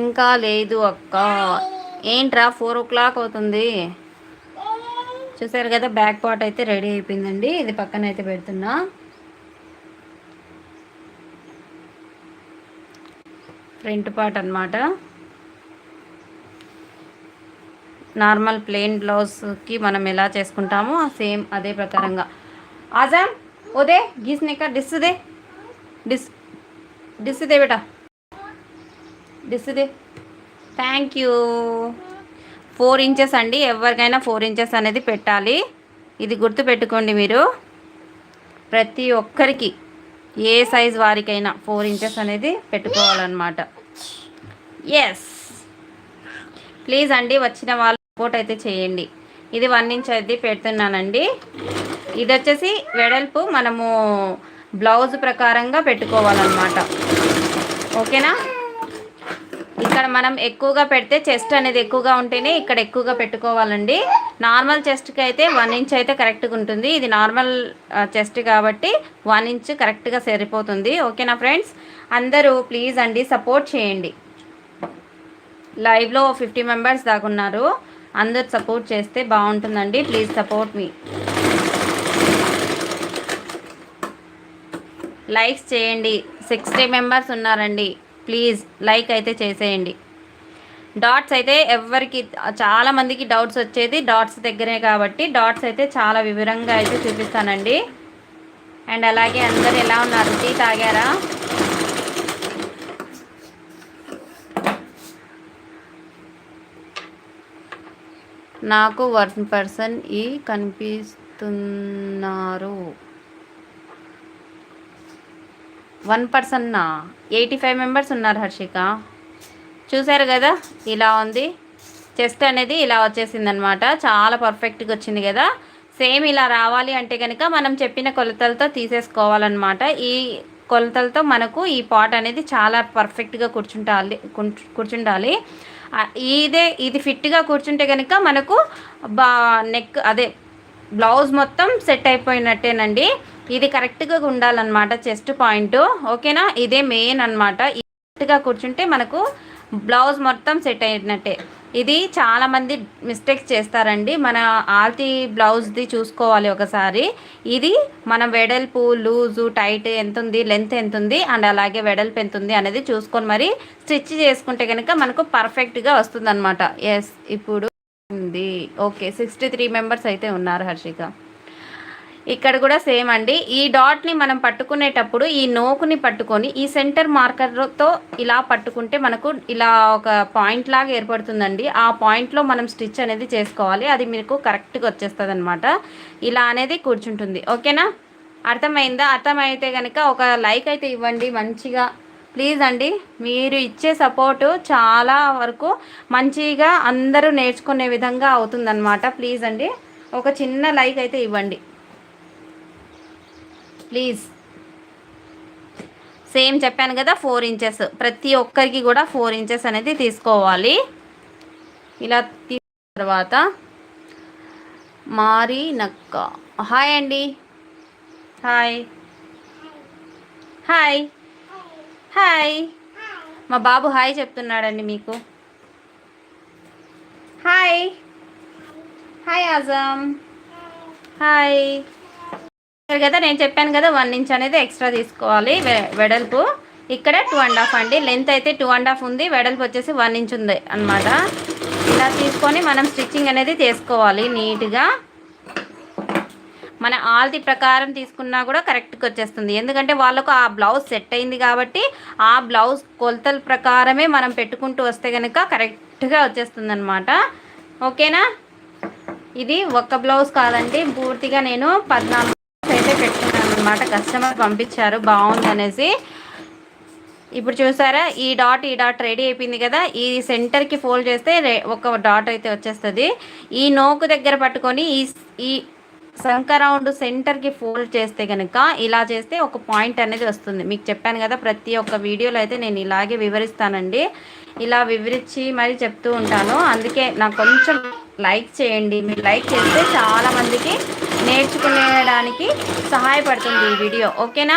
ఇంకా లేదు అక్క. ఏంట్రా ఫోర్ ఓ క్లాక్ అవుతుంది? చూసారు కదా బ్యాక్ పార్ట్ అయితే రెడీ అయిపోయిందండి. ఇది పక్కన అయితే పెడుతున్నా. ఫ్రంట్ పార్ట్ అనమాట నార్మల్ ప్లెయిన్ బ్లౌజ్కి మనం ఎలా చేసుకుంటామో సేమ్ అదే ప్రకారంగా. ఆజామ్ ఓదే గీసినాక కా డిస్ దే డిస్ డిస్ దే బేటా. డిస్దే థ్యాంక్ యూ ఫోర్ ఇంచెస్ అండి. ఎవరికైనా ఫోర్ ఇంచెస్ అనేది పెట్టాలి. ఇది గుర్తు పెట్టుకోండి మీరు. ప్రతి ఒక్కరికి ఏ సైజ్ వారికైనా ఫోర్ ఇంచెస్ అనేది పెట్టుకోవాలన్నమాట. ఎస్ ప్లీజ్ అండి వచ్చిన వాళ్ళు సపోర్ట్ అయితే చేయండి. ఇది వన్ ఇంచ్ అయితే పెడుతున్నానండి. ఇది వచ్చేసి వెడల్పు మనము బ్లౌజ్ ప్రకారంగా పెట్టుకోవాలన్నమాట. ఓకేనా ఇక్కడ మనం ఎక్కువగా పెడితే చెస్ట్ అనేది ఎక్కువగా ఉంటేనే ఇక్కడ ఎక్కువగా పెట్టుకోవాలండి. నార్మల్ చెస్ట్కి అయితే వన్ ఇంచ్ అయితే కరెక్ట్గా ఉంటుంది. ఇది నార్మల్ చెస్ట్ కాబట్టి వన్ ఇంచ్ కరెక్ట్గా సరిపోతుంది. ఓకేనా ఫ్రెండ్స్? అందరూ ప్లీజ్ అండి సపోర్ట్ చేయండి. లైవ్లో ఫిఫ్టీ మెంబర్స్ దాకా ఉన్నారు. అందరు సపోర్ట్ చేస్తే బాగుంటుందండి. Please support me. లైక్స్ చేయండి. సిక్స్టీ మెంబర్స్ ఉన్నారండి. ప్లీజ్ లైక్ అయితే చేసేయండి. డాట్స్ అయితే ఎవరికి చాలామందికి డౌట్స్ వచ్చేది డాట్స్ దగ్గరే కాబట్టి డాట్స్ అయితే చాలా వివరంగా అయితే చూపిస్తానండి. అండ్ అలాగే అందరు ఎలా ఉన్నారు? టీ తాగారా? నాకు వన్ పర్సన్ ఈ కనిపిస్తున్నారు. వన్ పర్సన్నా ఎయిటీ ఫైవ్ మెంబర్స్ ఉన్నారు హర్షిక. చూసారు కదా ఇలా ఉంది. చెస్ట్ అనేది ఇలా వచ్చేసింది అనమాట చాలా పర్ఫెక్ట్గా వచ్చింది కదా. సేమ్ ఇలా రావాలి అంటే కనుక మనం చెప్పిన కొలతలతో తీసేసుకోవాలన్నమాట. ఈ కొలతలతో మనకు ఈ పాట్ అనేది చాలా పర్ఫెక్ట్గా కూర్చుంటాలి కూర్చుండాలి. ఇదే ఇది ఫిట్గా కూర్చుంటే కనుక మనకు బా నెక్ అదే బ్లౌజ్ మొత్తం సెట్ అయిపోయినట్టేనండి. ఇది కరెక్ట్గా ఉండాలన్నమాట చెస్ట్ పాయింట్. ఓకేనా? ఇదే మెయిన్ అనమాట కరెక్ట్గా కూర్చుంటే మనకు బ్లౌజ్ మొత్తం సెట్ అయినట్టే. ఇది చాలామంది మిస్టేక్స్ చేస్తారండి. మన ఆల్తీ బ్లౌజ్ది చూసుకోవాలి ఒకసారి. ఇది మన వెడల్పు లూజు టైట్ ఎంత ఉంది లెంత్ ఎంత ఉంది అండ్ అలాగే వెడల్పు ఎంత ఉంది అనేది చూసుకొని మరి స్టిచ్ చేసుకుంటే కనుక మనకు పర్ఫెక్ట్గా వస్తుంది ఎస్ ఇప్పుడు ఉంది. ఓకే సిక్స్టీ త్రీ మెంబర్స్ అయితే ఉన్నారు హర్షిక. ఇక్కడ కూడా సేమ్ అండి. ఈ డాట్ని మనం పట్టుకునేటప్పుడు ఈ నోకుని పట్టుకొని ఈ సెంటర్ మార్కర్తో ఇలా పట్టుకుంటే మనకు ఇలా ఒక పాయింట్ లాగా ఏర్పడుతుందండి. ఆ పాయింట్లో మనం స్టిచ్ అనేది చేసుకోవాలి. అది మీకు కరెక్ట్గా వచ్చేస్తుంది అనమాట ఇలా అనేది కూర్చుంటుంది. ఓకేనా? అర్థమైందా? అర్థమైతే కనుక ఒక లైక్ అయితే ఇవ్వండి మంచిగా. ప్లీజ్ అండి మీరు ఇచ్చే సపోర్టు చాలా వరకు మంచిగా అందరూ నేర్చుకునే విధంగా అవుతుందన్నమాట. ప్లీజ్ అండి ఒక చిన్న లైక్ అయితే ఇవ్వండి. ప్లీజ్. సేమ్ చెప్పాను కదా ఫోర్ ఇంచెస్. ప్రతి ఒక్కరికి కూడా ఫోర్ ఇంచెస్ అనేది తీసుకోవాలి. ఇలా తీసుకున్న తర్వాత మారి నక్క. హాయ్ అండి. హాయ్. హాయ్. హాయ్. మా బాబు హాయ్ చెప్తున్నాడండి మీకు. హాయ్. హాయ్ ఆజమ్. హాయ్. కదా నేను చెప్పాను కదా వన్ ఇంచ్ అనేది ఎక్స్ట్రా తీసుకోవాలి వెడల్పు. ఇక్కడ టూ అండ్ హాఫ్ అండి. లెంత్ అయితే టూ అండ్ హాఫ్ ఉంది. వెడల్పు వచ్చేసి వన్ ఇంచ్ ఉంది అనమాట ఇలా తీసుకొని మనం స్టిచ్చింగ్ అనేది చేసుకోవాలి నీట్గా. మన ఆల్ది ప్రకారం తీసుకున్నా కూడా కరెక్ట్గా వచ్చేస్తుంది. ఎందుకంటే వాళ్ళకు ఆ బ్లౌజ్ సెట్ అయింది కాబట్టి ఆ బ్లౌజ్ కొలతల ప్రకారమే మనం పెట్టుకుంటూ వస్తే కనుక కరెక్ట్గా వచ్చేస్తుంది అనమాట ఓకేనా? ఇది ఒక్క బ్లౌజ్ కాదండి. పూర్తిగా నేను పద్నాలుగు అనమాట కస్టమర్ పంపించారు బాగుంది అనేసి ఇప్పుడు చూసారా ఈ డాట్ ఈ డాట్ రెడీ అయిపోయింది కదా. ఈ సెంటర్కి ఫోల్డ్ చేస్తే ఒక డాట్ అయితే వచ్చేస్తుంది. ఈ నోకు దగ్గర పట్టుకొని ఈ ఈ సంక రౌండ్ సెంటర్కి ఫోల్డ్ చేస్తే కనుక ఇలా చేస్తే ఒక పాయింట్ అనేది వస్తుంది. మీకు చెప్పాను కదా ప్రతి ఒక్క వీడియోలో అయితే నేను ఇలాగే వివరిస్తానండి. ఇలా వివరించి మరి చెప్తూ ఉంటాను. అందుకే నాకు కొంచెం లైక్ చేయండి. మీరు లైక్ చేస్తే చాలామందికి నేర్చుకునేడానికి సహాయపడుతుంది ఈ వీడియో. ఓకేనా?